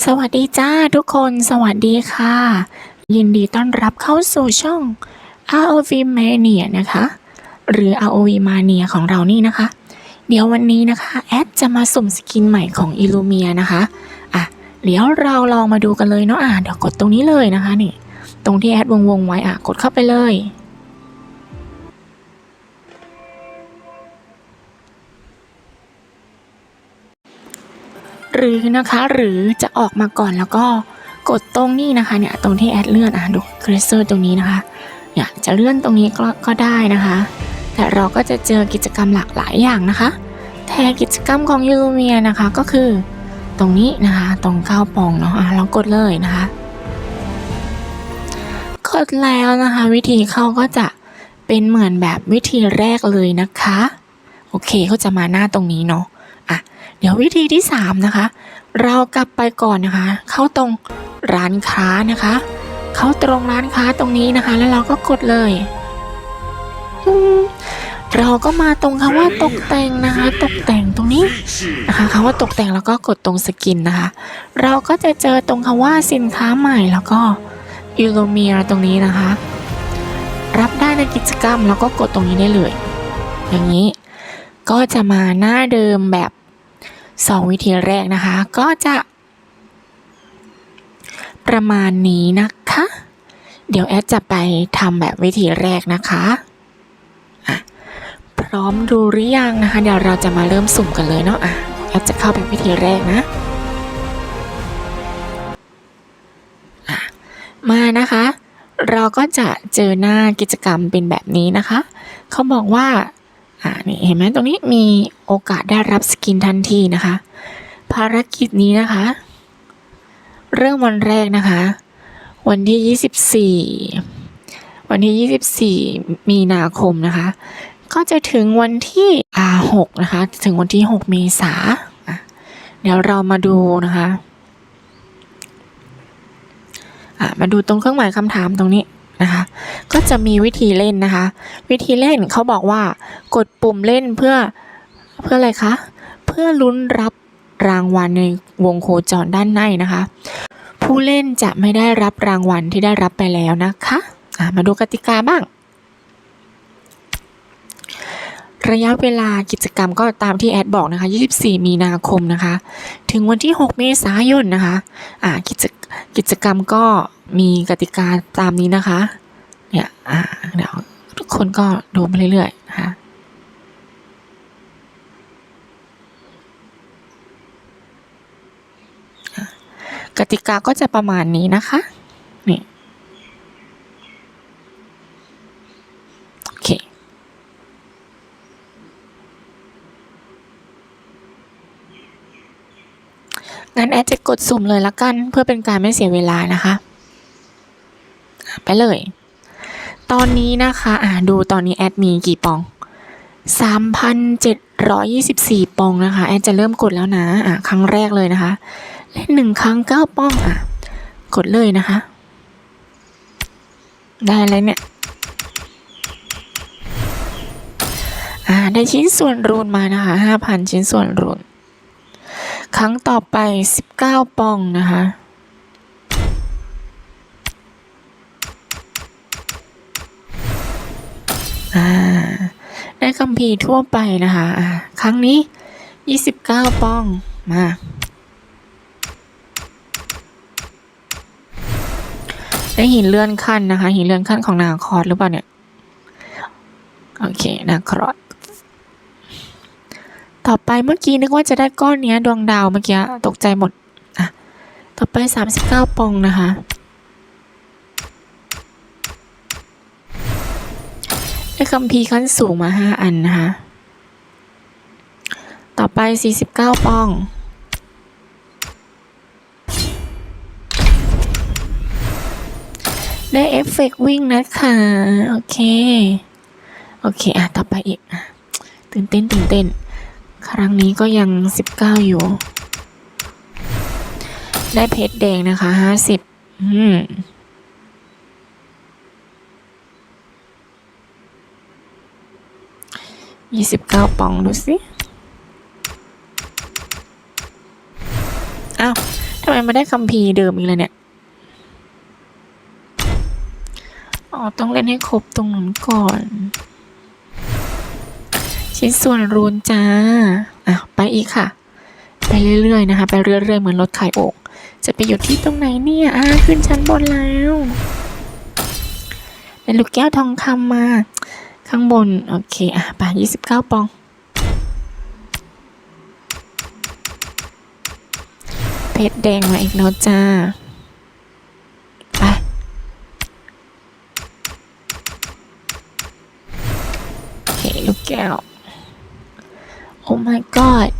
สวัสดีจ้าทุกคนสวัสดีค่ะ ยินดีต้อนรับเข้าสู่ช่อง ROV Mania นะคะ หรือ ROV Mania ของเรานี่นะคะ เดี๋ยววันนี้นะคะ แอดจะมาสุ่มสกินใหม่ของ Illumia นะคะอะเดี๋ยวเราลองมาดูกันเลยเนาะอะเดี๋ยวกดตรงนี้เลยนะคะนี่ตรงที่แอดวงวงๆไว้อะกดเข้าไปเลย หรือนะคะหรือจะออกมาก่อนแล้วก็กดตรงนี้นะคะเนี่ยตรงที่แอดเลื่อนอะดูคริสเซอร์ตรงนี้นะคะอยากจะเลื่อนตรงนี้ก็ก็ได้นะคะ แต่เราก็จะเจอกิจกรรมหลากหลายอย่างนะคะ แทนกิจกรรมของยูโรเมียนะคะก็คือตรงนี้นะคะตรงก้าวปองเนาะอะลองกดเลยนะคะกดแล้วนะคะ วิธีเข้าก็จะเป็นเหมือนแบบวิธีแรกเลยนะคะ โอเคก็จะมาหน้าตรงนี้เนาะ อะเดี๋ยววิธีที่ 3 นะคะ เรากลับไปก่อนนะคะ เข้าตรงร้านค้านะคะ เข้าตรงร้านค้าตรงนี้นะคะ แล้วเราก็กดเลยเราก็มาตรงคำว่าตกแต่งนะคะ ตกแต่งตรงนี้นะคะคำว่าตกแต่งแล้วก็กดตรงสกินนะคะ เราก็จะเจอตรงคำว่าสินค้าใหม่แล้วก็ยูโรเมียตรงนี้นะคะ รับได้ในกิจกรรมแล้วก็กดตรงนี้ได้เลย อย่างนี้ก็จะมาหน้าเดิมแบบ สองวิธีแรกนะคะ ก็จะประมาณนี้นะคะ เดี๋ยวแอดจะไปทำแบบวิธีแรกนะคะะพร้อมดูหรือยังนะคะ เดี๋ยวเราจะมาเริ่มสุ่มกันเลยเนาะอะแอดจะเข้าแบบวิธีแรกนะะมานะคะ เราก็จะเจอหน้ากิจกรรมเป็นแบบนี้นะคะ เขาบอกว่า อ่านี่เห็นไหมตรงนี้มีโอกาสได้รับสกินทันทีนะคะ ภารกิจนี้นะคะ เริ่มวันแรกนะคะ วันที่ 24 วันที่ 24 มีนาคมนะคะ ก็จะถึงวันที่อ่า6นะคะ ถึงวันที่ 6 เมษาเดี๋ยวเรามาดูนะคะะมาดูตรงเครื่องหมายคำถามตรงนี้ นะคะ ก็จะมีวิธีเล่นนะคะ วิธีเล่นเขาบอกว่ากดปุ่มเล่นเพื่อเพื่ออะไรคะ เพื่อลุ้นรับรางวัลในวงโคจรด้านในนะคะ ผู้เล่นจะไม่ได้รับรางวัลที่ได้รับไปแล้วนะคะะมาดูกติกาบ้าง ระยะเวลากิจกรรมก็ตามที่แอดบอกนะคะ 24 มีนาคมนะคะ ถึงวันที่ 6 เมษายนนะคะอ่ากิจกิจกรรมก็มีกติกาตามนี้นะคะ เนี่ยอ่าเดี๋ยวทุกคนก็ดูมาเรื่อยๆนะคะกติกาก็จะประมาณนี้นะคะ นี่ โอเค งั้นแอดจะกดสุ่มเลยละกัน เพื่อเป็นการไม่เสียเวลานะคะ ไปเลย ตอนนี้นะคะอ่าดูตอนนี้แอดมีกี่ปอง 3,724 ปองนะคะ แอดจะเริ่มกดแล้วนะอะครั้งแรกเลยนะคะ เล่นหนึ่งครั้งเก้าป้องอะกดเลยนะคะ ได้อะไรเนี่ยอ่าได้ชิ้นส่วนรูนมานะคะห้าพันชิ้นส่วนรูน ครั้งต่อไปสิบเก้าปองนะคะ ได้คัมภีทั่วไปนะคะ ครั้งนี้ยี่สิบเก้าปอง มาได้หินเลื่อนขั้นนะคะ หินเลื่อนขั้นของนาคอร์ดหรือเปล่าเนี่ย โอเค นาคอร์ด ต่อไปเมื่อกี้นึกว่าจะได้ก้อนเนี้ยดวงดาวเมื่อกี้ตกใจหมดอะต่อไปสามสิบเก้าปองนะคะ ได้คัมภีขั้นสูงมาห้าอันนะคะ ต่อไปสี่สิบเก้าปองได้เอฟเฟกต์วิ่งนะคะ โอเค โอเค อะ ต่อไปอีกอะตื่นเต้น ตื่นเต้น ครั้งนี้ก็ยังสิบเก้าอยู่ ได้เพชรแดงนะคะห้าสิบอืมยี่สิบเก้าปองดูสิอ้าวทำไมไม่ได้คัมภีร์เดิมอีกเลยเนี่ย อ๋อ ต้องเล่นให้ครบตรงนั้นก่อน ชิ้นส่วนรูนจ้าอะไปอีกค่ะ ไปเรื่อยๆนะคะ ไปเรื่อยๆเหมือนรถขายอ่งจะไปหยุดที่ตรงไหนเนี่ยอ่าขึ้นชั้นบนแล้วเป็นลูกแก้วทองคำมา ข้างบน โอเค อะไปยี่สิบเก้าปอง เพชรแดงมาอีกแล้วจ้าไปโอเค ลูกแก้ว โอ้ my god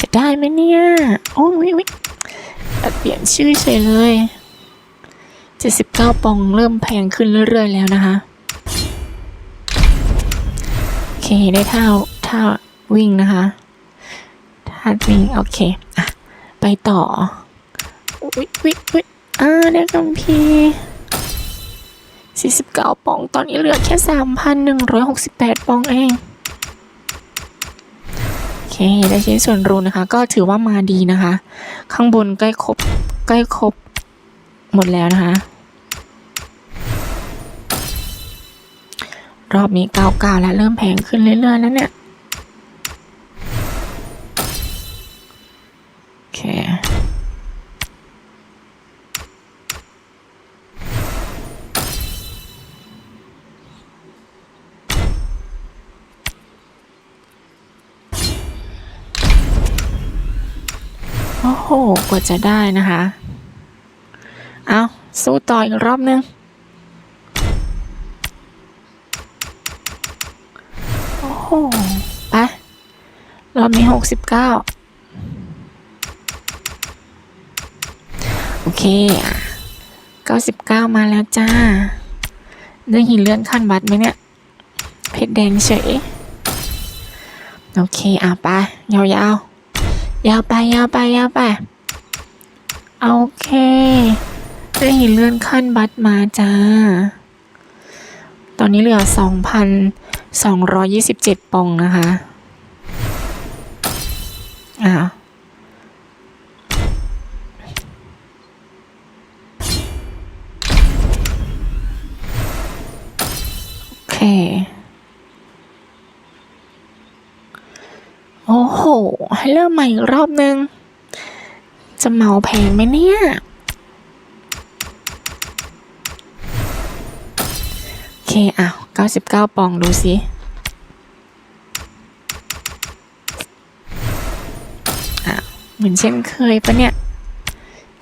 จะได้ไหมเนี่ย โอ้ยวิเปลี่ยนชื่อเฉยเลย 79 ปองเริ่มแพงขึ้นเรื่อยๆแล้วนะคะ โอเค ได้ท่าท่าวิ่งนะคะท่าวิ่ง โอเค อะ ไปต่ออุ๊ยอุ๊ยอุ๊ยอ่าได้กัมพี49 ปอง ตอนนี้เหลือแค่ 3,168 ปองเองโอเค ได้ชิ้นส่วนรูนนะคะ ก็ถือว่ามาดีนะคะ ข้างบนใกล้ครบใกล้ครบหมดแล้วนะคะ รอบนี้เก้าเก้าแล้วเริ่มแพงขึ้นเรื่อยๆแล้วเนี่ย จะได้นะคะ เอาสู้ต่ออีกรอบนึง โอ้โห ไป รอบนี้หกสิบเก้าโอเคเก้าสิบเก้ามาแล้วจ้า ได้หินเลื่อนขั้นบัตรไหมเนี่ย เพชรแดงเฉย โอเค อะไป ยาวๆยาวไป ยาวไป ยาวไป โอเคได้หินเลื่อนขั้นบัตรมาจ้า ตอนนี้เหลือสองพันสองร้อยี่สิบเจ็ดปองนะคะ อ่าโอเค โอ้โห ให้เริ่มใหม่อีกรอบนึง จะเมาแพงไหมเนี่ย โอเคอ้าว99 ปองดูสิอ้าวเหมือนเช่นเคยปะเนี่ย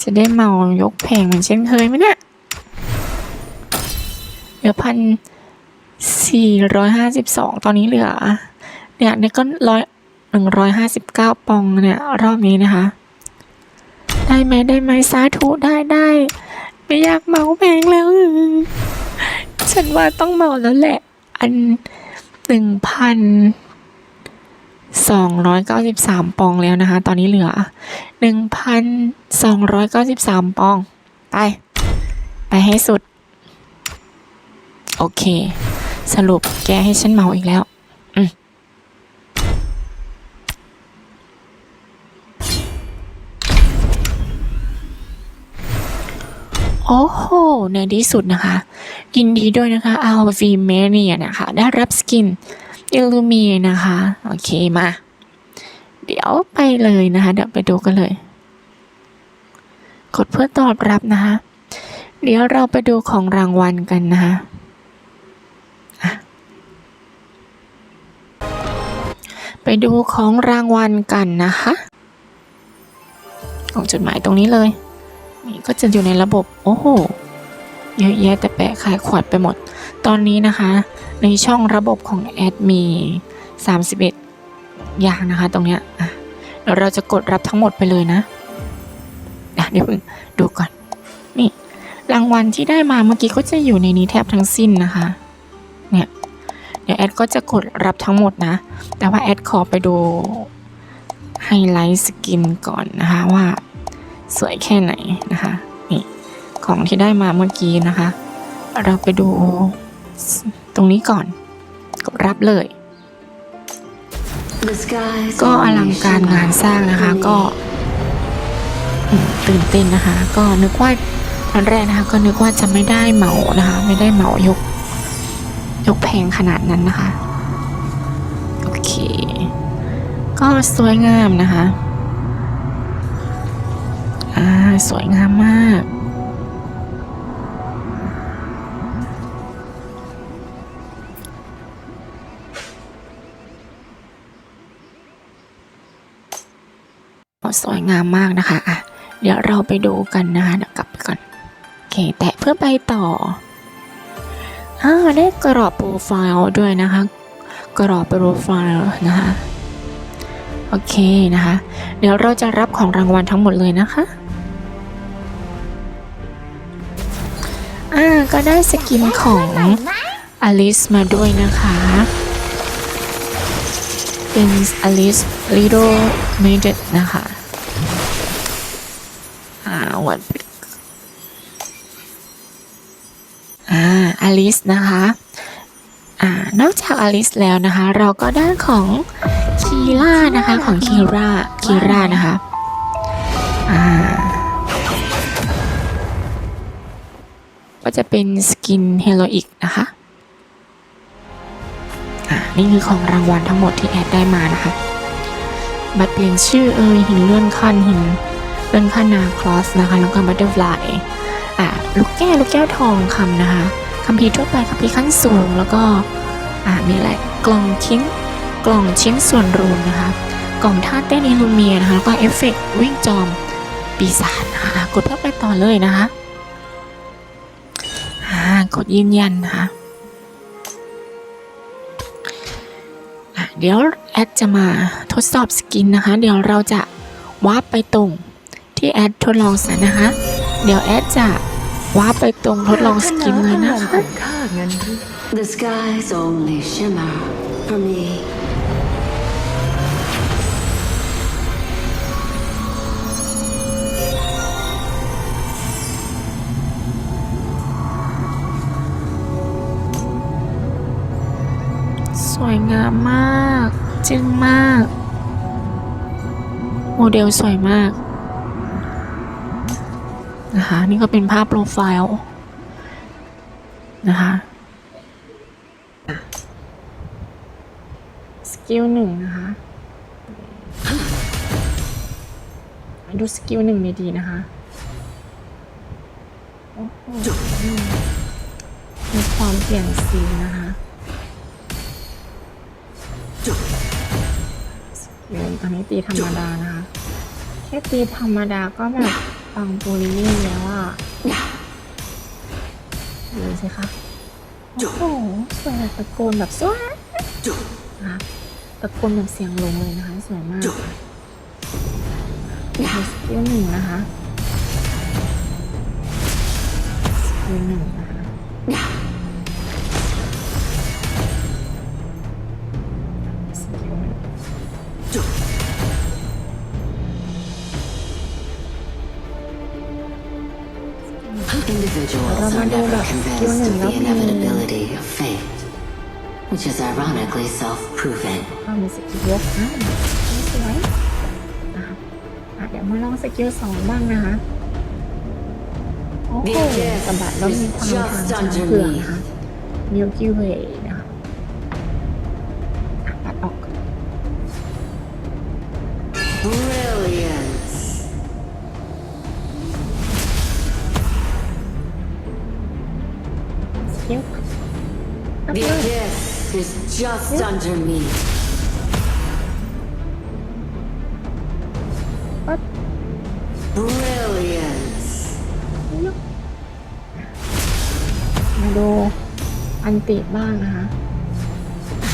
จะได้เมายกแผงเหมือนเช่นเคยไหมเนี่ยเหลือพันสี่ร้อยห้าสิบสองตอนนี้เหลือ เนี่ยเนี่ยก็ร้อยหนึ่งร้อยห้าสิบเก้าปองเนี่ย รอบนี้นะคะ ได้ไหมได้ไหมสาธุได้ได้ไม่อยากเมาแพงแล้วฉันว่าต้องเมาแล้วแหละ อันหนึ่งพันสองร้อยเก้าสิบสามปองแล้วนะคะ ตอนนี้เหลือหนึ่งพันสองร้อยเก้าสิบสามปอง ไป ไปให้สุด โอเค สรุปแกให้ฉันเมาอีกแล้ว โอ้โห ในที่สุดนะคะ ยินดีด้วยนะคะ RV Mania นะคะ ได้รับสกิน Illumi นะคะ โอเคมา เดี๋ยวไปเลยนะคะ เดี๋ยวไปดูกันเลย กดเพื่อตอบรับนะคะ เดี๋ยวเราไปดูของรางวัลกันนะคะอะไปดูของรางวัลกันนะคะ ของจดหมายตรงนี้เลย นี่ก็จะอยู่ในระบบโอ้โหเยอะแยะแต่แปะขายขวดไปหมด ตอนนี้นะคะ ในช่องระบบของแอดมี 31 อย่างนะคะ ตรงเนี้ยเดี๋ยวเราจะกดรับทั้งหมดไปเลยนะอะเดี๋ยวเพิ่งดูก่อนนี่รางวัลที่ได้มาเมื่อกี้ก็จะอยู่ในนี้แทบทั้งสิ้นนะคะเนี่ยเดี๋ยวแอดก็จะกดรับทั้งหมดนะ แต่ว่าแอดขอไปดูไฮไลท์สกินก่อนนะคะว่า สวยแค่ไหนนะคะนี่ของที่ได้มาเมื่อกี้นะคะ เราไปดูตรงนี้ก่อนกดรับเลย ก็อลังการงานสร้างนะคะก็ตื่นเต้นนะคะ ก็นึกว่าตอนแรกนะคะ ก็นึกว่าจะไม่ได้เหมานะคะ ไม่ได้เหมายก ยกแพงขนาดนั้นนะคะ โอเค ก็สวยงามนะคะ อ่าสวยงามมาก สวยงามมากนะคะอะเดี๋ยวเราไปดูกันนะคะเดี๋ยวกลับไปก่อนโอเค แตะเพื่อไปต่ออ่าได้กรอบโปรไฟล์ด้วยนะคะ กรอบโปรไฟล์นะคะ โอเคนะคะ เดี๋ยวเราจะรับของรางวัลทั้งหมดเลยนะคะ ก็ได้สกินของอลิสมาด้วยนะคะ เป็นอลิส Little Maid นะคะอ่าวันอ่าอลิสนะคะอ่านอกจากอลิสแล้วนะคะ เราก็ได้ของคีร่านะคะของคีร่าคีร่านะคะ ก็จะเป็นสกินเฮโรอีกนะคะอ่านี่คือของรางวัลทั้งหมดที่แอดได้มานะคะบัตรเปลี่ยนชื่อเอยหินเลื่อนขั้นหินเลื่อนขั้นนาคลอสนะคะแล้วก็บัตเตอร์ฟลายอ่าลูกแก้วลูกแก้วทองคำนะคะคัมภีร์ทั่วไปคัมภีร์ขั้นสูงแล้วก็อ่ามีอะไรกล่องชิ้นกล่องชิ้นส่วนรวมนะคะกล่องท่าเต้นอิลูเมียนะคะแล้วก็เอฟเฟกต์วิ่งจอมปีศาจนะคะอะกดเพื่อไปต่อเลยนะคะ ดยืนยันนะคะเดี๋ยวแอดจะมาทดสอบสกินนะคะ เดี๋ยวเราจะวาร์ปไปตรงที่แอดทดลองสันนะคะ เดี๋ยวแอดจะวาร์ปไปตรงทดลองสกินเลยนะคะ The skies only shimmer for me. วยงามมาก จึงมาก โมเดลสวยมากนะคะนี่ก็เป็นภาพโปรไฟล์นะคะสกิลหนึ่งนะคะดูสกิลหนึ่งดีๆนะคะมีความเปลี่ยนสีนะคะ เดี๋ยวอันนี้ตีธรรมดานะคะ แค่ตีธรรมดาก็แบบปังปูรินี่แล้วอะดูสิคะโอ้โหสวยแบบตะโกนแบบสวยนะคะตะโกนแบบเสียงลงเลยนะคะ สวยมากสกิลหนึ่งนะคะสกิลหนึ่ง convinced of the inevitability of fate, which is ironically self-proving. ก็มีสกิลยกอะนี่สวยอะอะเดี๋ยวมาลองสกิลสองบ้างนะคะ โอ้โห The abyss สะบัดแล้วมีความทาง is ช้าง just เผือก underneath นะคะ Milky Way นะคะ สกิลอัพ The เลย abyss is just under me. ปั๊บ Brilliance. ยกมาดูอันติบ้างนะคะ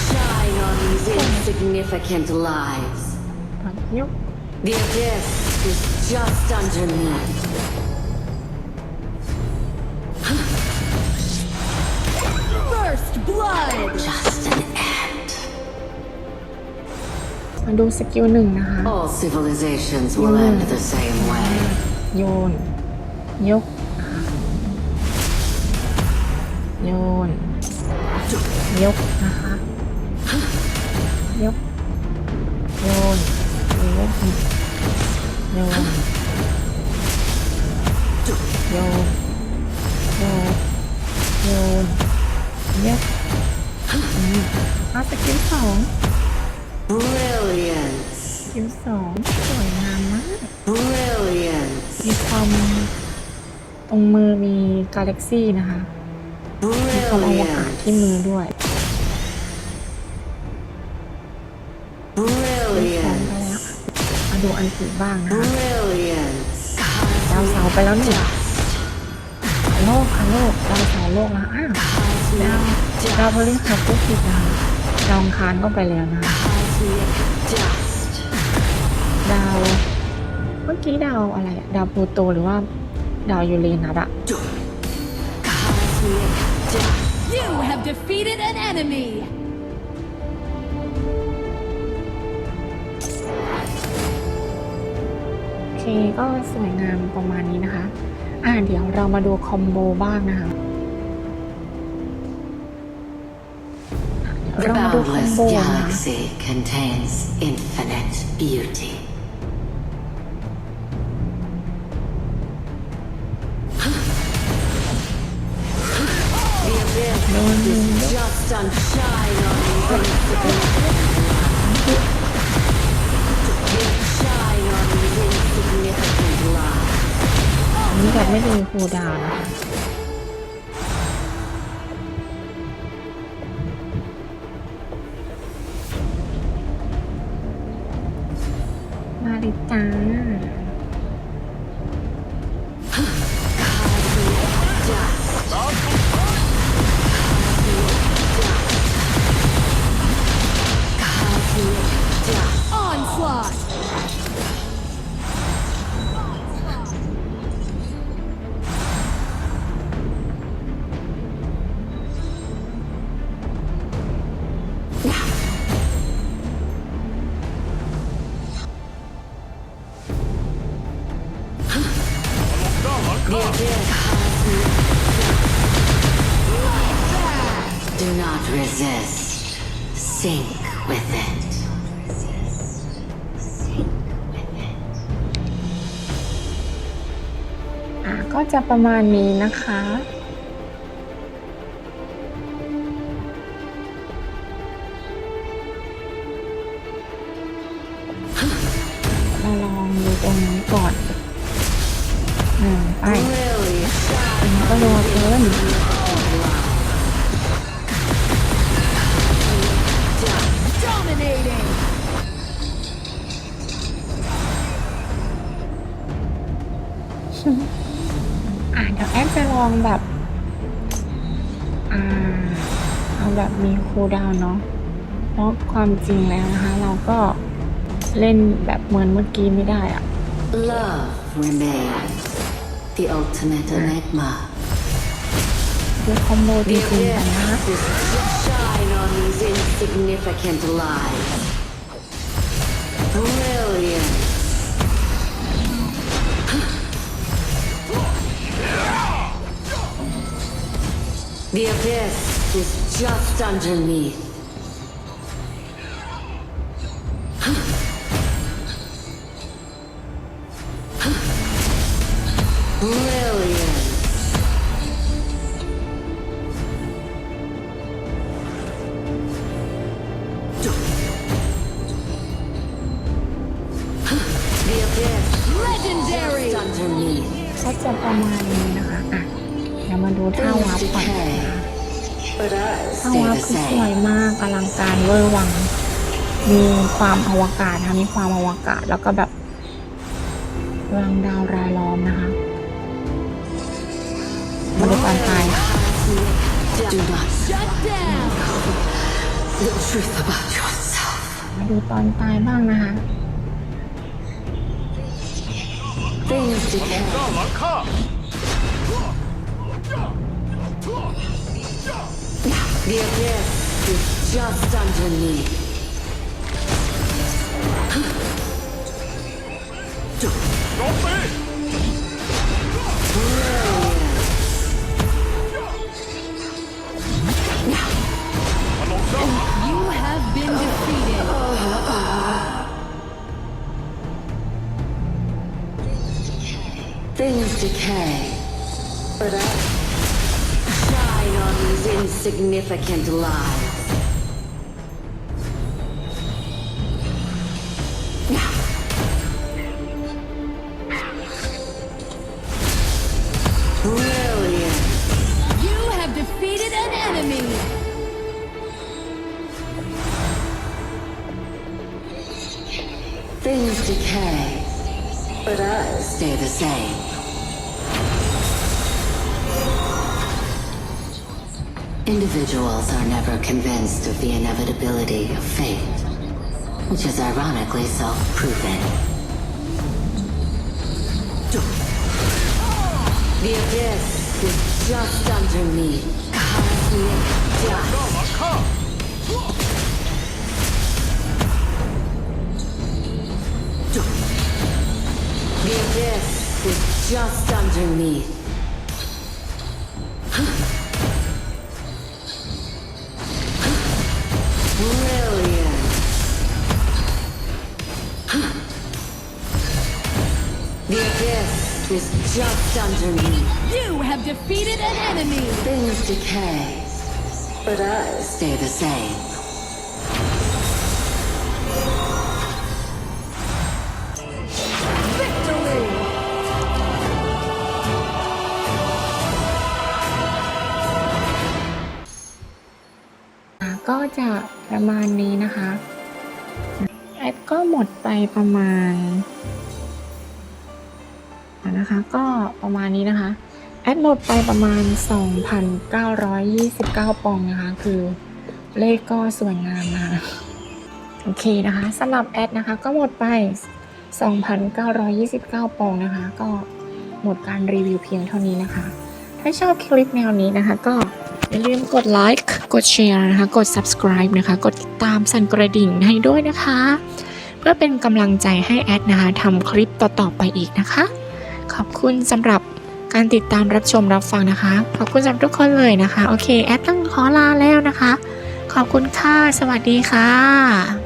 Shine on these insignificant lives. ปัดยก The abyss is just under me. มาดูสกิลหนึ่งนะคะ All civilizations will end the same way. โยน ยกนะคะโยน ยกนะคะ ยก โยน ยก โยนยโยน โยน โยนเย็บอืมเอาสกิลสอง Brilliance. สกิลสองสวยงามมาก Brilliance. มีความตรงมือมีกาแล็กซี่นะคะ มีความอวกาศ Brilliance. ที่มือด้วย พร้อมไป Brilliance. แล้วมาดูอันสีบ้างนะคะ Brilliance. ดาวเสาร์ไปแล้วหนึ่งโลกค่ะโลกดาวเสาร์โลกนะอ้าวดาวดาวพฤหัสก็ผิดนะคะดาวอังคารก็ไปแล้วนะคะ Cosmic dust. ดาว เมื่อกี้ดาวอะไรอะดาวพลูโตหรือว่าดาวยูเรนัสอะ Cosmic dust. You have defeated an enemy! โอเคก็สวยงามประมาณนี้นะคะ อ่าเดี๋ยวเรามาดูคอมโบบ้างนะคะอะ boundless โบนะคะ galaxy contains infinite beauty. The abyss is just sunshine on the insignificant shine on the insignificant line. อันนี้แบบไม่มีครูลดาวน์นะคะ จ้า จะประมาณนี้นะคะ เราลองดูตรงนี้ก่อน คูลดาวน์เนาะเพราะความจริงแล้วนะคะ เราก็เล่นแบบเหมือนเมื่อกี้ไม่ได้อะ love remains. The ultimate enigma. คือคอมโบจ The ริงๆกันนะ abyss is just shine on these insignificant lives. Brilliant. The abyss is just underneath. Brilliant. The abyss Legendary! just underneath. ก็จะประมาณนี้นะคะ อ่ะ เดี๋ยวมาดูท่า Things วับก่อน decay, But I ท่า stay วับ the คือสวย same. มากอลังการเวอร์วัง มีความอวกาศนะคะมีความอวกาศแล้วก็แบบรังดาวรายล้อมนะคะมาดูการตาย Do not Shut down! the truth about yourself. มาดูตอนตายบ้างนะคะ Things decay, หลังข้า The abyss is just underneath. You have been defeated. Things decay. Insignificant lives. Brilliant. You have defeated an enemy. Things decay, but I stay the same. Individuals are never convinced of the inevitability of fate, which is ironically self-proven. The abyss is just under me. The abyss is just under. Is just underneath. You have defeated an enemy. Things decay, but I stay the same. อะก็จะประมาณนี้นะคะ แอดก็หมดไปประมาณอะ นะคะ ก็ประมาณนี้นะคะ แอดโหมดไปประมาณ 2,929 ปองนะคะ คือเลขก็สวยงามนะคะโอเคนะคะสำหรับแอดนะคะก็หมดไป 2,929 ปองนะคะ ก็หมดการรีวิวเพียงเท่านี้นะคะ ถ้าชอบคลิปแนวนี้นะคะ ก็อย่าลืมกดไลค์กดแชร์นะคะ กด subscribe นะคะ กดติดตามสั่นกระดิ่งให้ด้วยนะคะ เพื่อเป็นกำลังใจให้แอดนะคะทำคลิปต่อๆไปอีกนะคะ ขอบคุณสำหรับการติดตามรับชมรับฟังนะคะ ขอบคุณสำหรับทุกคนเลยนะคะ โอเค แอดต้องขอลาแล้วนะคะ ขอบคุณค่ะ สวัสดีค่ะ